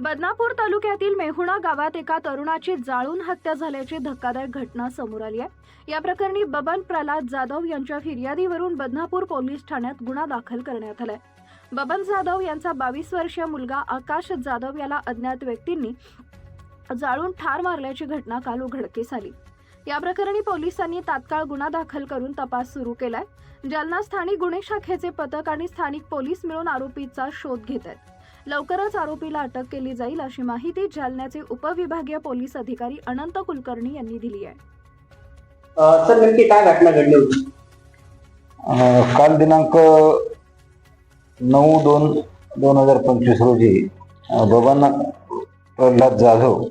बदनापूर तालुक्यातील मेहुणा गावात एका तरुणाची जाळून हत्या झाल्याची धक्कादायक घटना समोर आली आहे. या प्रकरणी बबन प्रल्हाद जाधव यांच्या फिर्यादीवरून बदनापूर पोलीस ठाण्यात गुन्हा दाखल करण्यात आलाय. बबन जाधव यांचा बावीस वर्षीय मुलगा आकाश जाधव याला अज्ञात व्यक्तींनी जाळून ठार मारल्याची घटना काल उघडकीस आली. या प्रकरणी पोलिसांनी तात्काळ गुन्हा दाखल करून तपास सुरू केलाय. जालना स्थानिक गुन्हे शाखेचे पथक आणि स्थानिक पोलीस मिळून आरोपीचा शोध घेत आहेत. लवकरच आरोपीला अटक केली जाईल अशी माहिती जालन्याचे उपविभागीय पोलीस अधिकारी अनंत कुलकर्णी यांनी दिली आहे. सर नक्की काय घटना घडली होती? काल दिनांक नऊ दोन दोन हजार पंचवीस रोजी बबांना प्रल्हाद जाधव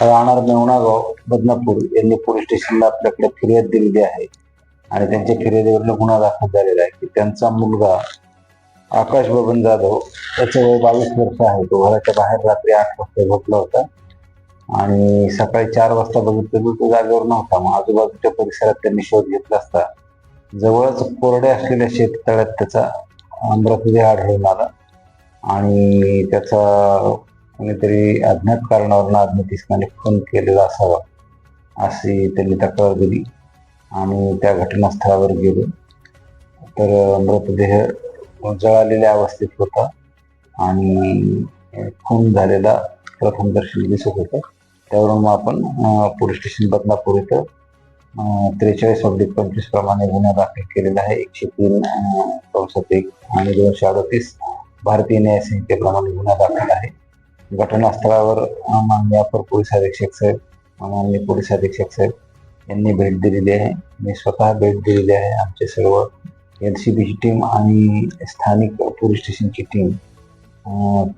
राहणार मेवणागाव बदनापूर यांनी पोलीस स्टेशनला आपल्याकडे फिर्याद दिलेली आहे. आणि त्यांच्या फिर्यादीवरून गुन्हा दाखल झालेला आहे की त्यांचा मुलगा आकाश बबन जाधव त्याचं वय बावीस वर्ष आहे. तो घराच्या बाहेर रात्री आठ वाजता झोपला होता. आणि सकाळी चार वाजता बघितलं तर तो जागेवर नव्हता. मग आजूबाजूच्या परिसरात त्यांनी शोध घेतला असता. जवळच कोरडे असलेल्या शेततळ्यात त्याचा अमृतदेह मृतदेह आढळून आला. आणि त्याचा कोणीतरी अज्ञात कारणावरून अज्ञातिस्माने खून केलेला असावा अशी त्यांनी तक्रार दिली. आणि त्या घटनास्थळावर गेलो. तर मृतदेह जळालेल्या अवस्थेत होता. आणि खून झालेला प्रथमदर्शनी दिसत होतं. त्यावरून मग आपण पोलीस स्टेशन बदनापूर इथं त्रेचाळीस ऑब्लिक पंचवीस प्रमाणे गुन्हा दाखल केलेला आहे. एकशे तीन चौसष्ट एक आणि दोनशे अडतीस भारतीय न्याय संहितेप्रमाणे गुन्हा दाखल आहे. घटनास्थळावर मान्य माननीय अपर पोलीस अधीक्षक साहेब मान्य माननीय पोलीस अधीक्षक साहेब यांनी भेट दिलेली आहे. मी स्वतः भेट दिलेली आहे. आमचे सर्व एल सी बीची टीम आणि स्थानिक पोलीस स्टेशनची टीम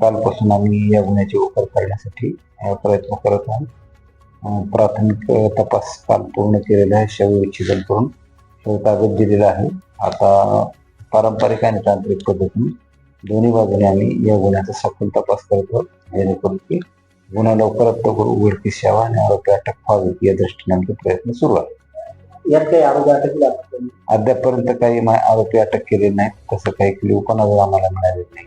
कालपासून आम्ही या गुन्ह्याची उकल करण्यासाठी प्रयत्न करत आहोत. प्राथमिक तपास काल पूर्ण केलेला आहे शवविच्छेदन करून शव कागद दिलेला आहे. आता पारंपरिक आणि तांत्रिक पद्धतीने दोन्ही बाजूने आम्ही या गुन्ह्याचा सखोल तपास करत आहोत. जेणेकरून की गुन्हा लवकरात लवकर उघडकीस यावा आणि आरोपी अटक व्हावी या दृष्टीने आमचे प्रयत्न सुरू आहेत. यात काही आरोग्य अटक लागतो अद्यापर्यंत काही मा- आरोपी अटक केले नाहीत तसं काही क्ल्यू कोणाला आम्हाला मिळाले नाही.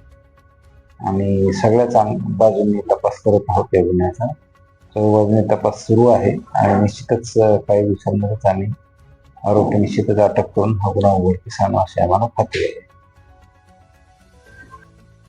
आणि सगळ्याच आम- बाजूंनी तपास करत आहोत या गुन्ह्याचा. सर्व तपास सुरू आहे आणि निश्चितच अं, काही दिवसांमध्येच आम्ही आरोपी निश्चितच अटक करून हा गुन्हा उघडकीस आणू अशी आम्हाला खात्री आहे.